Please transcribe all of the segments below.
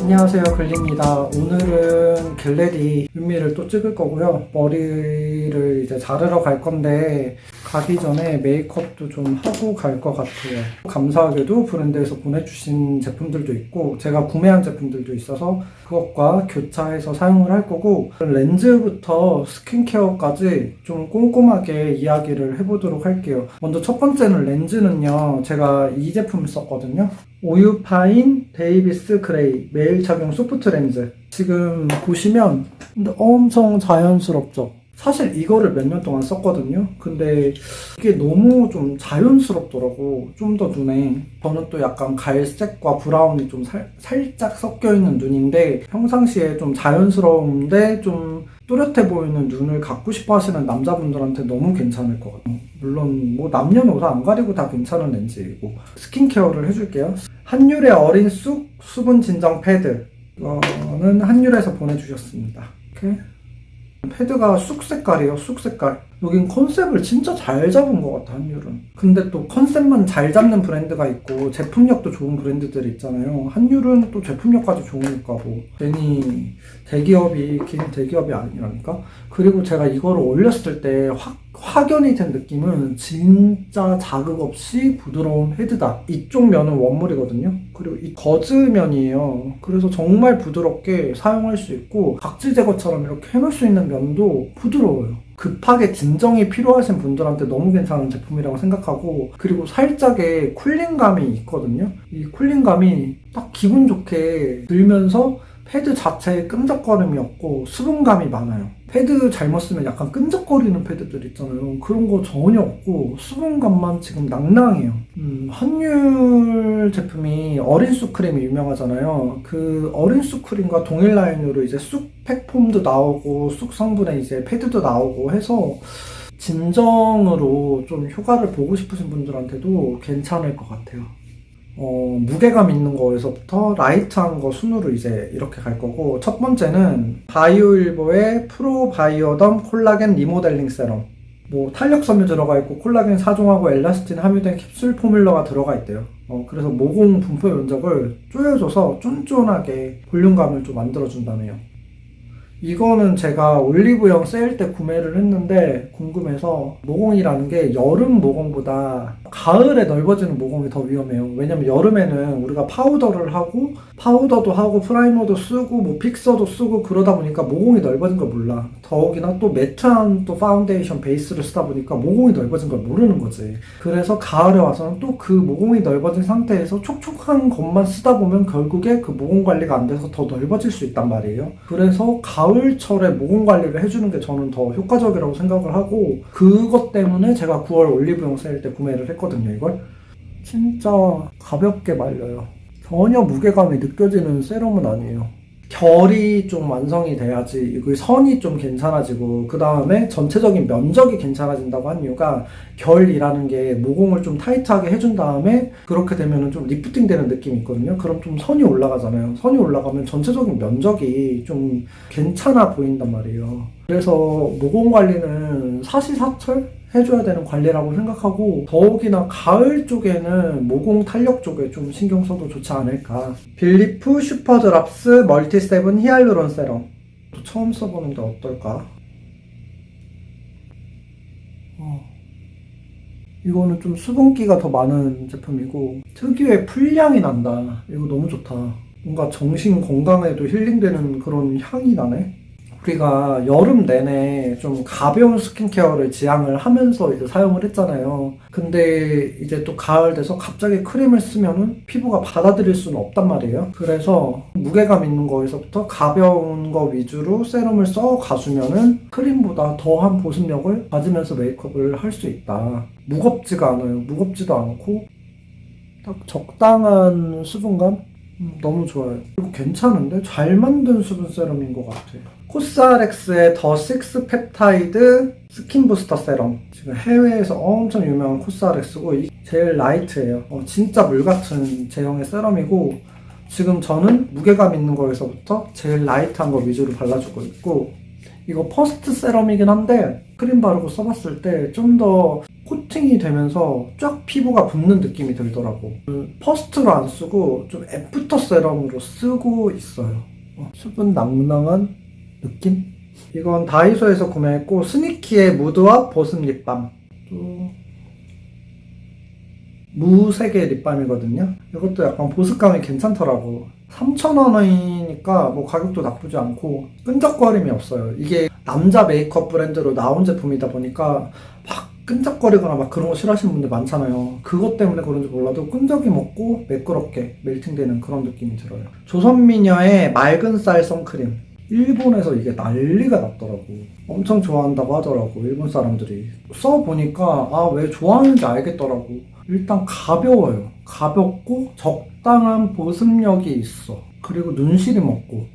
안녕하세요 글리입니다. 오늘은 겟레디 윤미를 또 찍을 거고요. 머리를 이제 자르러 갈 건데 가기 전에 메이크업도 좀 하고 갈 것 같아요. 감사하게도 브랜드에서 보내주신 제품들도 있고 제가 구매한 제품들도 있어서 그것과 교차해서 사용을 할 거고 렌즈부터 스킨케어까지 좀 꼼꼼하게 이야기를 해보도록 할게요. 먼저 첫 번째는 렌즈는요 제가 이 제품을 썼거든요. 오유파인 데이비스 그레이 매일 착용 소프트 렌즈. 지금 보시면 엄청 자연스럽죠 사실 이거를 몇 년 동안 썼거든요 근데 이게 너무 좀 자연스럽더라고 좀 더 눈에 저는 또 약간 갈색과 브라운이 좀 살, 살짝 섞여 있는 눈인데 평상시에 좀 자연스러운데 좀 또렷해 보이는 눈을 갖고 싶어 하시는 남자분들한테 너무 괜찮을 것 같아요. 물론 뭐 남녀노소 안 가리고 다 괜찮은 렌즈이고 스킨케어를 해줄게요. 한율의 어린 쑥 수분 진정 패드 이거는 한율에서 보내주셨습니다. 이렇게 패드가 쑥 색깔이에요. 쑥 색깔. 여긴 컨셉을 진짜 잘 잡은 것 같아 한율은. 근데 또 컨셉만 잘 잡는 브랜드가 있고 제품력도 좋은 브랜드들이 있잖아요. 한율은 또 제품력까지 좋으니까 뭐 괜히 대기업이 괜히 대기업이 아니라니까. 그리고 제가 이거를 올렸을 때 확 확연히 된 느낌은 진짜 자극 없이 부드러운 헤드다. 이쪽 면은 원물이거든요. 그리고 이 거즈 면이에요. 그래서 정말 부드럽게 사용할 수 있고 각질 제거처럼 이렇게 해놓을 수 있는 면도 부드러워요. 급하게 진정이 필요하신 분들한테 너무 괜찮은 제품이라고 생각하고 그리고 살짝의 쿨링감이 있거든요. 이 쿨링감이 딱 기분 좋게 들면서 패드 자체에 끈적거림이 없고 수분감이 많아요. 패드 잘못 쓰면 약간 끈적거리는 패드들 있잖아요. 그런 거 전혀 없고 수분감만 지금 낭낭해요. 음, 한율 제품이 어린 쑥 크림이 유명하잖아요. 그 어린 쑥 크림과 동일 라인으로 이제 쑥 팩 폼도 나오고 쑥 성분의 이제 패드도 나오고 해서 진정으로 좀 효과를 보고 싶으신 분들한테도 괜찮을 것 같아요. 어, 무게감 있는 거에서부터 라이트한 거 순으로 이제 이렇게 갈 거고 첫 번째는 바이오일보의 프로바이오덤 콜라겐 리모델링 세럼. 뭐 탄력섬유 들어가 있고 콜라겐 4종하고 엘라스틴 함유된 캡슐 포뮬러가 들어가 있대요. 어, 그래서 모공 분포 면적을 조여줘서 쫀쫀하게 볼륨감을 좀 만들어준다네요 이거는 제가 올리브영 세일 때 구매를 했는데 궁금해서 모공이라는 게 여름 모공보다 가을에 넓어지는 모공이 더 위험해요. 왜냐면 여름에는 우리가 파우더를 하고 파우더도 하고 프라이머도 쓰고 뭐 픽서도 쓰고 그러다 보니까 모공이 넓어진 걸 몰라. 더욱이나 또 매트한 또 파운데이션 베이스를 쓰다 보니까 모공이 넓어진 걸 모르는 거지. 그래서 가을에 와서는 또 그 모공이 넓어진 상태에서 촉촉한 것만 쓰다 보면 결국에 그 모공 관리가 안 돼서 더 넓어질 수 있단 말이에요. 그래서 가을 철에 모공 관리를 해주는 게 저는 더 효과적이라고 생각을 하고 그것 때문에 제가 9월 올리브영 세일 때 구매를 했거든요, 이걸. 진짜 가볍게 말려요. 전혀 무게감이 느껴지는 세럼은 아니에요. 결이 좀 완성이 돼야지 이거 선이 좀 괜찮아지고 그 다음에 전체적인 면적이 괜찮아진다고 한 이유가 결이라는 게 모공을 좀 타이트하게 해준 다음에 그렇게 되면은 좀 리프팅 되는 느낌이 있거든요. 그럼 좀 선이 올라가잖아요. 선이 올라가면 전체적인 면적이 좀 괜찮아 보인단 말이에요. 그래서 모공 관리는 사시사철 해줘야 되는 관리라고 생각하고 더욱이나 가을 쪽에는 모공 탄력 쪽에 좀 신경 써도 좋지 않을까. 빌리프 슈퍼드랍스 멀티세븐 히알루론 세럼. 또 처음 써보는데 어떨까? 어. 이거는 좀 수분기가 더 많은 제품이고 특유의 풀향이 난다. 이거 너무 좋다. 뭔가 정신 건강에도 힐링되는 그런 향이 나네 우리가 여름 내내 좀 가벼운 스킨케어를 지향을 하면서 이제 사용을 했잖아요. 근데 이제 또 가을 돼서 갑자기 크림을 쓰면은 피부가 받아들일 수는 없단 말이에요. 그래서 무게감 있는 거에서부터 가벼운 거 위주로 세럼을 써 가주면은 크림보다 더한 보습력을 가지면서 메이크업을 할 수 있다. 무겁지가 않아요. 무겁지도 않고 딱 적당한 수분감? 음, 너무 좋아요. 그리고 괜찮은데? 잘 만든 수분 세럼인 것 같아요. 코스알엑스의 더 식스 펩타이드 스킨 부스터 세럼. 지금 해외에서 엄청 유명한 코스알엑스고, 이 제일 라이트예요. 어, 진짜 물 같은 제형의 세럼이고, 지금 저는 무게감 있는 거에서부터 제일 라이트한 거 위주로 발라주고 있고 이거 퍼스트 세럼이긴 한데 크림 바르고 써봤을 때 좀 더 코팅이 되면서 쫙 피부가 붙는 느낌이 들더라고 그 퍼스트로 안 쓰고 좀 애프터 세럼으로 쓰고 있어요 어, 수분 낭낭한 느낌? 이건 다이소에서 구매했고 스니키의 무드와 보습 립밤 또 무색의 립밤이거든요. 이것도 약간 보습감이 괜찮더라고. 3,000원이니까 뭐 가격도 나쁘지 않고 끈적거림이 없어요. 이게 남자 메이크업 브랜드로 나온 제품이다 보니까 막 끈적거리거나 막 그런 거 싫어하시는 분들 많잖아요. 그것 때문에 그런지 몰라도 끈적임 없고 매끄럽게 멜팅되는 그런 느낌이 들어요. 조선미녀의 맑은 쌀 선크림. 일본에서 이게 난리가 났더라고. 엄청 좋아한다고 하더라고, 일본 사람들이. 써보니까, 아, 왜 좋아하는지 알겠더라고. 일단 가벼워요. 가볍고 적당한 보습력이 있어. 그리고 눈시림 없고.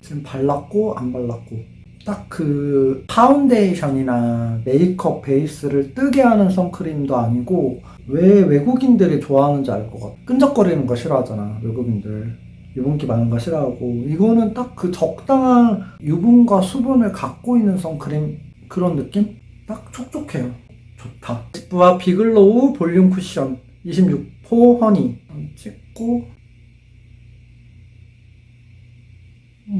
지금 발랐고, 안 발랐고. 딱 그 파운데이션이나 메이크업 베이스를 뜨게 하는 선크림도 아니고, 왜 외국인들이 좋아하는지 알 것 같아. 끈적거리는 거 싫어하잖아, 외국인들. 유분기 많은 거 싫어하고. 이거는 딱 그 적당한 유분과 수분을 갖고 있는 선크림 그런 느낌? 딱 촉촉해요. 좋다. 부와 비글로우 볼륨 쿠션 26호 허니. 찍고.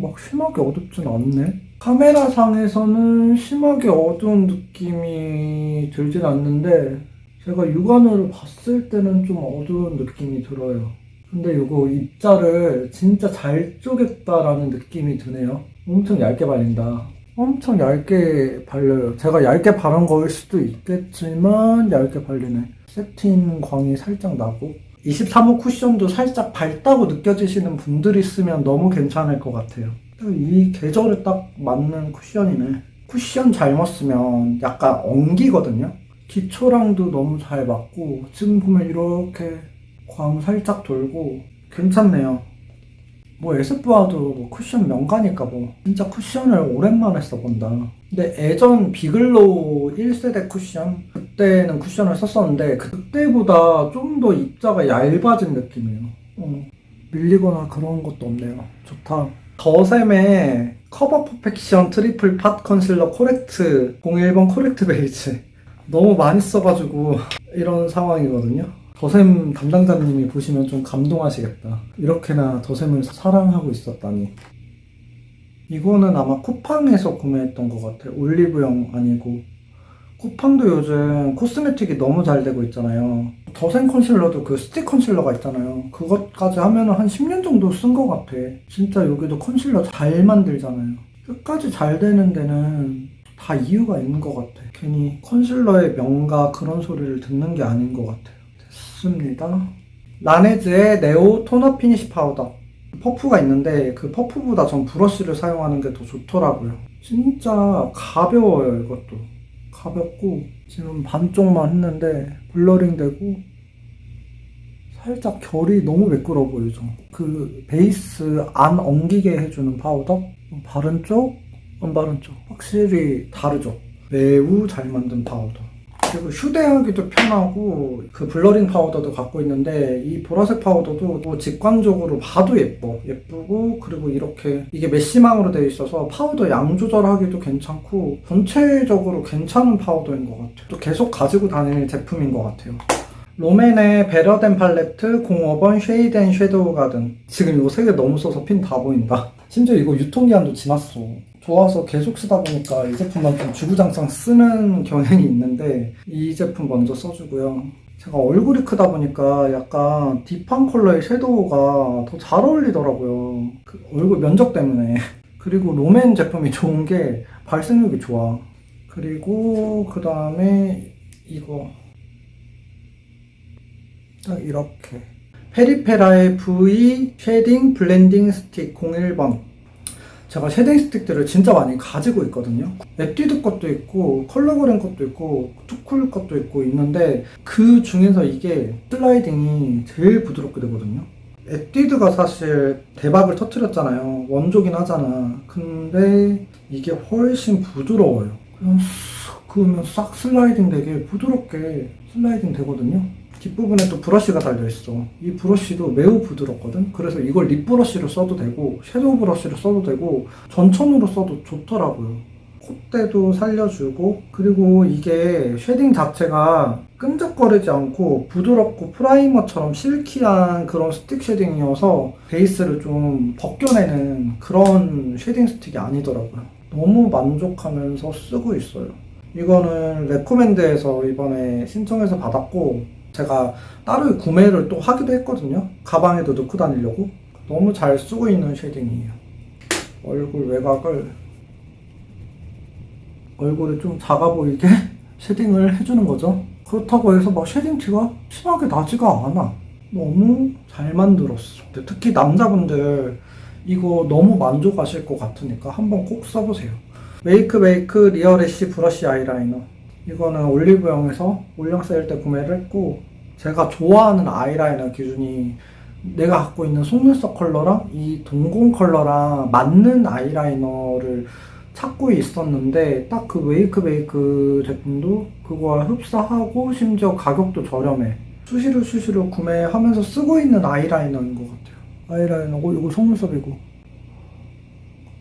막 심하게 어둡진 않네. 카메라상에서는 심하게 어두운 느낌이 들진 않는데 제가 육안으로 봤을 때는 좀 어두운 느낌이 들어요 근데 이거 입자를 진짜 잘 쪼갰다라는 느낌이 드네요. 엄청 얇게 발린다. 엄청 얇게 발려요. 제가 얇게 바른 거일 수도 있겠지만 얇게 발리네. 세틴 광이 살짝 나고 23호 쿠션도 살짝 밝다고 느껴지시는 분들이 쓰면 너무 괜찮을 것 같아요. 이 계절에 딱 맞는 쿠션이네. 쿠션 잘못 쓰면 약간 엉기거든요. 기초랑도 너무 잘 맞고 지금 보면 이렇게 광 살짝 돌고 괜찮네요. 뭐 에스쁘아도 뭐 쿠션 명가니까 뭐 진짜 쿠션을 오랜만에 써본다. 근데 예전 비글로우 1세대 쿠션 그때는 쿠션을 썼었는데 그때보다 좀 더 입자가 얇아진 느낌이에요. 어, 밀리거나 그런 것도 없네요. 좋다. 더샘의 커버 퍼펙션 트리플 팟 컨실러 코렉트 01번 코렉트 베이지 너무 많이 써가지고 이런 상황이거든요. 더샘 담당자님이 보시면 좀 감동하시겠다. 이렇게나 더샘을 사랑하고 있었다니. 이거는 아마 쿠팡에서 구매했던 것 같아요. 올리브영 아니고. 쿠팡도 요즘 코스메틱이 너무 잘 되고 있잖아요. 더샘 컨실러도 그 스틱 컨실러가 있잖아요. 그것까지 하면 한 10년 정도 쓴 것 같아. 진짜 여기도 컨실러 잘 만들잖아요. 끝까지 잘 되는 데는 다 이유가 있는 것 같아. 괜히 컨실러의 명가 그런 소리를 듣는 게 아닌 것 같아 요. 됐습니다. 라네즈의 네오 토너 피니시 파우더. 퍼프가 있는데 그 퍼프보다 전 브러쉬를 사용하는 게 더 좋더라고요. 진짜 가벼워요, 이것도. 가볍고 지금 반쪽만 했는데 블러링 되고 살짝 결이 너무 매끄러워 보이죠. 그 베이스 안 엉기게 해주는 파우더 바른 쪽, 안 바른 쪽 확실히 다르죠. 매우 잘 만든 파우더. 그리고 휴대하기도 편하고 그 블러링 파우더도 갖고 있는데 이 보라색 파우더도 뭐 직관적으로 봐도 예뻐. 예쁘고 그리고 이렇게 이게 메쉬망으로 되어 있어서 파우더 양 조절하기도 괜찮고 전체적으로 괜찮은 파우더인 것 같아요. 또 계속 가지고 다닐 제품인 것 같아요 롬앤의 베러덴 팔레트 05번 쉐이드 앤 섀도우 가든 지금 이거 세개 너무 써서 핀 다 보인다 심지어 이거 유통기한도 지났어 좋아서 계속 쓰다 보니까 이 제품만 좀 주구장창 쓰는 경향이 있는데 이 제품 먼저 써주고요. 제가 얼굴이 크다 보니까 약간 딥한 컬러의 섀도우가 더 잘 어울리더라고요. 그 얼굴 면적 때문에. 그리고 롬앤 제품이 좋은 게 발색력이 좋아. 그리고 그 다음에 이거 딱 이렇게 페리페라의 V 쉐딩 블렌딩 스틱 01번 제가 쉐딩 스틱들을 진짜 많이 가지고 있거든요. 에뛰드 것도 있고 컬러그램 것도 있고 투쿨 것도 있고 있는데 그 중에서 이게 슬라이딩이 제일 부드럽게 되거든요. 에뛰드가 사실 대박을 터트렸잖아요. 원조긴 하잖아. 근데 이게 훨씬 부드러워요. 그냥 싹 그으면 싹 슬라이딩 되게 부드럽게 슬라이딩 되거든요. 뒷부분에 또 브러쉬가 달려있어. 이 브러쉬도 매우 부드럽거든? 그래서 이걸 립 브러쉬로 써도 되고, 섀도우 브러쉬로 써도 되고, 전천으로 써도 좋더라고요. 콧대도 살려주고, 그리고 이게 쉐딩 자체가 끈적거리지 않고 부드럽고 프라이머처럼 실키한 그런 스틱 쉐딩이어서 베이스를 좀 벗겨내는 그런 쉐딩 스틱이 아니더라고요. 너무 만족하면서 쓰고 있어요. 이거는 레코멘드에서 이번에 신청해서 받았고 제가 따로 구매를 또 하기도 했거든요. 가방에도 넣고 다니려고. 너무 잘 쓰고 있는 쉐딩이에요. 얼굴 외곽을 얼굴이 좀 작아 보이게 쉐딩을 해주는 거죠. 그렇다고 해서 막 쉐딩 티가 심하게 나지가 않아. 너무 잘 만들었어. 특히 남자분들 이거 너무 만족하실 것 같으니까 한번 꼭 써보세요. 메이크 메이크 리얼 애쉬 브러쉬 아이라이너. 이거는 올리브영에서 올영 세일 때 구매를 했고 제가 좋아하는 아이라이너 기준이 내가 갖고 있는 속눈썹 컬러랑 이 동공 컬러랑 맞는 아이라이너를 찾고 있었는데 딱 그 웨이크 베이크 제품도 그거와 흡사하고 심지어 가격도 저렴해. 수시로 수시로 구매하면서 쓰고 있는 아이라이너인 것 같아요. 아이라이너고 이거 속눈썹이고.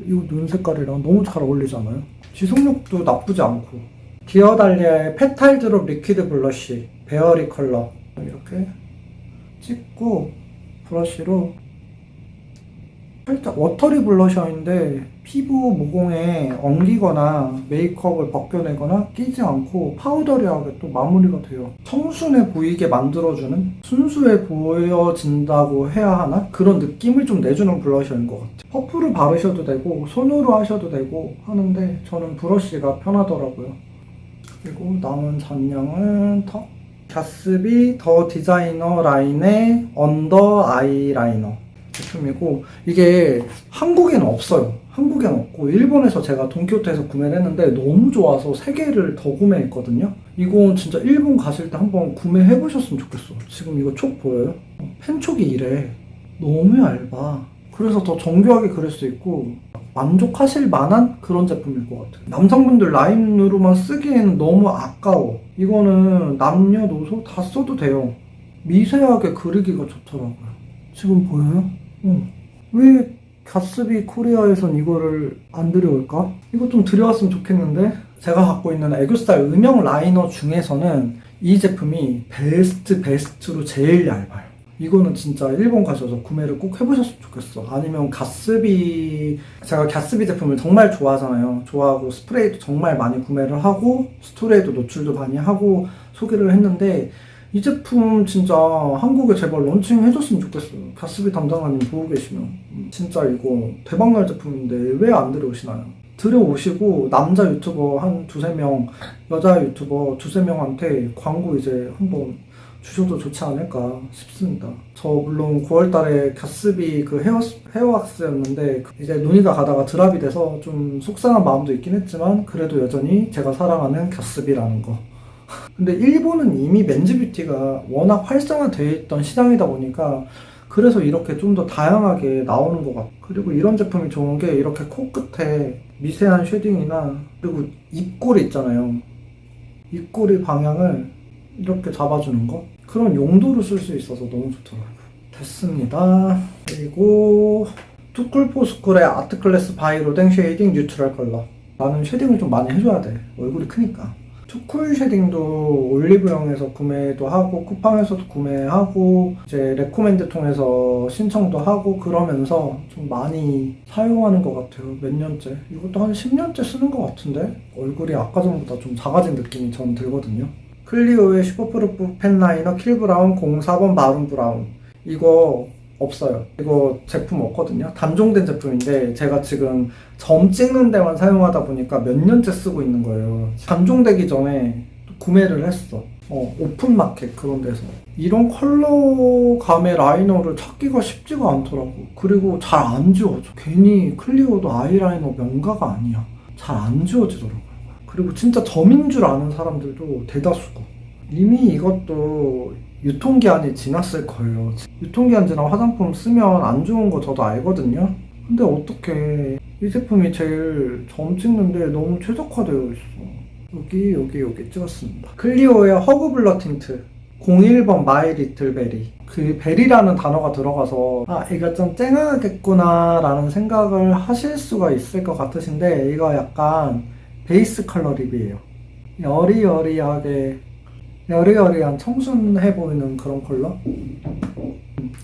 이거 눈 색깔이랑 너무 잘 어울리잖아요? 지속력도 나쁘지 않고 디어달리아의 페탈 드롭 리퀴드 블러쉬 베어리 컬러 이렇게 찍고 브러쉬로 살짝 워터리 블러셔인데 피부 모공에 엉기거나 메이크업을 벗겨내거나 끼지 않고 파우더리하게 또 마무리가 돼요. 청순해 보이게 만들어주는 순수해 보여진다고 해야 하나? 그런 느낌을 좀 내주는 블러셔인 것 같아요. 퍼프로 바르셔도 되고 손으로 하셔도 되고 하는데 저는 브러쉬가 편하더라고요. 그리고 남은 잔량은 턱 가스비 더 디자이너 라인의 언더 아이 라이너 제품이고 이게 한국에는 없어요. 한국에는 없고 일본에서 제가 돈키호테에서 구매를 했는데 너무 좋아서 세 개를 더 구매했거든요. 이건 진짜 일본 가실 때 한번 구매해 보셨으면 좋겠어. 지금 이거 촉 보여요? 펜촉이 이래. 너무 얇아. 그래서 더 정교하게 그릴 수 있고 만족하실 만한 그런 제품일 것 같아요. 남성분들 라인으로만 쓰기에는 너무 아까워. 이거는 남녀노소 다 써도 돼요. 미세하게 그리기가 좋더라고요. 지금 보여요? 응. 왜 가스비 코리아에선 이거를 안 들여올까? 이거 좀 들여왔으면 좋겠는데? 제가 갖고 있는 애교살 음영 라이너 중에서는 이 제품이 베스트 베스트로 제일 얇아요. 이거는 진짜 일본 가셔서 구매를 꼭 해보셨으면 좋겠어. 아니면 가스비, 제가 가스비 제품을 정말 좋아하잖아요. 좋아하고 스프레이도 정말 많이 구매를 하고, 스토레이도 노출도 많이 하고 소개를 했는데, 이 제품 진짜 한국에 제발 런칭 해줬으면 좋겠어요. 가스비 담당자님 보고 계시면. 음, 진짜 이거 대박날 제품인데 왜 안 들여오시나요? 들여오시고 남자 유튜버 한 두세 명, 여자 유튜버 두세 명한테 광고 이제 한번 주셔도 좋지 않을까 싶습니다. 저 물론 9월 달에 가스비 그 헤어 헤어왁스였는데 이제 논의가 가다가 드랍이 돼서 좀 속상한 마음도 있긴 했지만 그래도 여전히 제가 사랑하는 가스비라는 거. 근데 일본은 이미 맨즈뷰티가 워낙 활성화되어 있던 시장이다 보니까 그래서 이렇게 좀 더 다양하게 나오는 것 같아요. 그리고 이런 제품이 좋은 게 이렇게 코끝에 미세한 쉐딩이나 그리고 입꼬리 있잖아요. 입꼬리 방향을 이렇게 잡아주는 거 그런 용도로 쓸 수 있어서 너무 좋더라고요. 됐습니다. 그리고 투쿨포스쿨의 아트클래스 바이 로댕 쉐이딩 뉴트럴 컬러. 나는 쉐딩을 좀 많이 해줘야 돼. 얼굴이 크니까. 투쿨 쉐딩도 올리브영에서 구매도 하고 쿠팡에서도 구매하고 이제 레코멘드 통해서 신청도 하고 그러면서 좀 많이 사용하는 것 같아요 몇 년째 이것도 한 10년째 쓰는 것 같은데 얼굴이 아까 전보다 좀 작아진 느낌이 전 들거든요 클리오의 슈퍼프루프 펜라이너 킬브라운 04번 마룬 브라운 이거 없어요. 이거 제품 없거든요. 단종된 제품인데 제가 지금 점 찍는 데만 사용하다 보니까 몇 년째 쓰고 있는 거예요. 단종되기 전에 구매를 했어. 어, 오픈마켓 그런 데서. 이런 컬러감의 라이너를 찾기가 쉽지가 않더라고. 그리고 잘 안 지워져. 괜히 클리오도 아이라이너 명가가 아니야. 잘 안 지워지더라고요. 그리고 진짜 점인 줄 아는 사람들도 대다수고. 이미 이것도 유통기한이 지났을 거예요. 유통기한 지난 화장품 쓰면 안 좋은 거 저도 알거든요. 근데 어떻게 이 제품이 제일 점 찍는데 너무 최적화되어 있어. 여기 여기 여기 찍었습니다. 클리오의 허그 블러 틴트 01번 마이 리틀 베리. 그 베리라는 단어가 들어가서 아 이거 좀 쨍하겠구나 라는 생각을 하실 수가 있을 것 같으신데 이거 약간 베이스 컬러 립이에요. 여리여리하게 여리여리한 청순해 보이는 그런 컬러?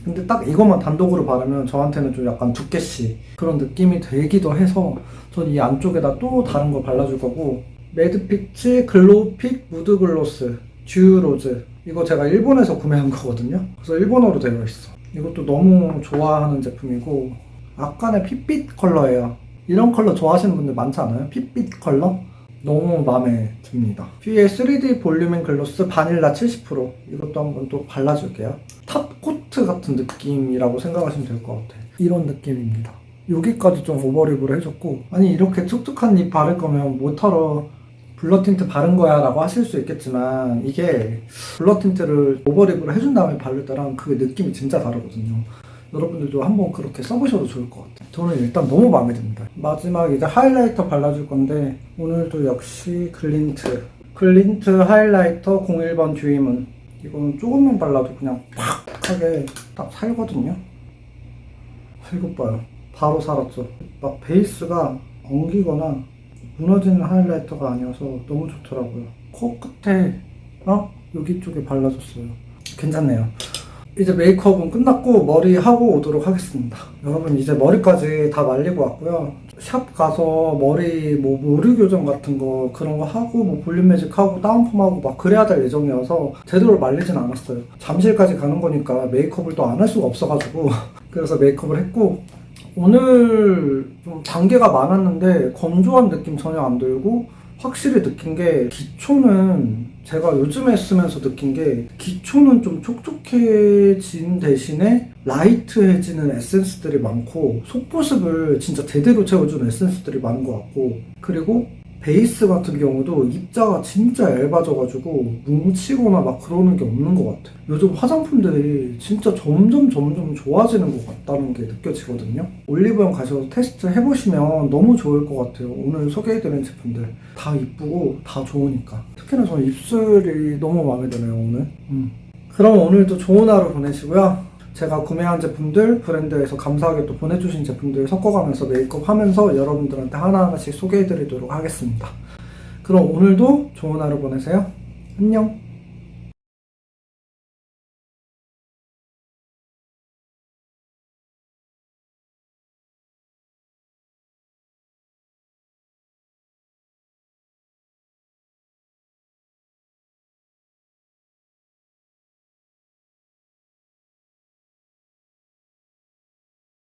근데 딱 이것만 단독으로 바르면 저한테는 좀 약간 두께씨 그런 느낌이 들기도 해서 전 이 안쪽에다 또 다른 거 발라줄 거고. 매드피치 글로우픽 무드 글로스 듀로즈. 이거 제가 일본에서 구매한 거거든요. 그래서 일본어로 되어 있어. 이것도 너무 좋아하는 제품이고 약간의 핏빛 컬러예요 이런 컬러 좋아하시는 분들 많지 않아요? 핏빛 컬러? 너무 마음에 듭니다. 퓨의 3D 볼륨인 글로스 바닐라 70% 이것도 한번 또 발라줄게요. 탑 코트 같은 느낌이라고 생각하시면 될 것 같아요. 이런 느낌입니다. 여기까지 좀 오버립으로 해줬고 아니 이렇게 촉촉한 립 바를 거면 뭐하러 블러 틴트 바른 거야 라고 하실 수 있겠지만 이게 블러 틴트를 오버립으로 해준 다음에 바를 때랑 그 느낌이 진짜 다르거든요. 여러분들도 한번 그렇게 써보셔도 좋을 것 같아요. 저는 일단 너무 마음에 듭니다. 마지막 이제 하이라이터 발라줄 건데 오늘도 역시 글린트. 글린트 하이라이터 01번 듀이문. 이거는 조금만 발라도 그냥 팍 하게 딱 살거든요. 이것 봐요. 바로 살았죠. 막 베이스가 엉기거나 무너지는 하이라이터가 아니어서 너무 좋더라고요. 코 끝에 어? 여기 쪽에 발라줬어요. 괜찮네요. 이제 메이크업은 끝났고 머리 하고 오도록 하겠습니다. 여러분 이제 머리까지 다 말리고 왔고요. 샵 가서 머리 뭐 모류 교정 같은 거 그런 거 하고 뭐 볼륨 매직 하고 다운펌 하고 막 그래야 될 예정이어서 제대로 말리진 않았어요. 잠실까지 가는 거니까 메이크업을 또 안 할 수가 없어가지고 그래서 메이크업을 했고 오늘 좀 단계가 많았는데 건조한 느낌 전혀 안 들고 확실히 느낀 게 기초는 제가 요즘에 쓰면서 느낀 게 기초는 좀 촉촉해진 대신에 라이트해지는 에센스들이 많고 속보습을 진짜 제대로 채워주는 에센스들이 많은 것 같고 그리고 베이스 같은 경우도 입자가 진짜 얇아져가지고 뭉치거나 막 그러는 게 없는 것 같아요. 요즘 화장품들이 진짜 점점 점점 좋아지는 것 같다는 게 느껴지거든요. 올리브영 가셔서 테스트 해보시면 너무 좋을 것 같아요. 오늘 소개해드린 제품들 다 이쁘고 다 좋으니까. 특히나 저는 입술이 너무 마음에 드네요 오늘. 음. 그럼 오늘도 좋은 하루 보내시고요. 제가 구매한 제품들 브랜드에서 감사하게 또 보내주신 제품들 섞어가면서 메이크업 하면서 여러분들한테 하나하나씩 소개해드리도록 하겠습니다. 그럼 오늘도 좋은 하루 보내세요. 안녕.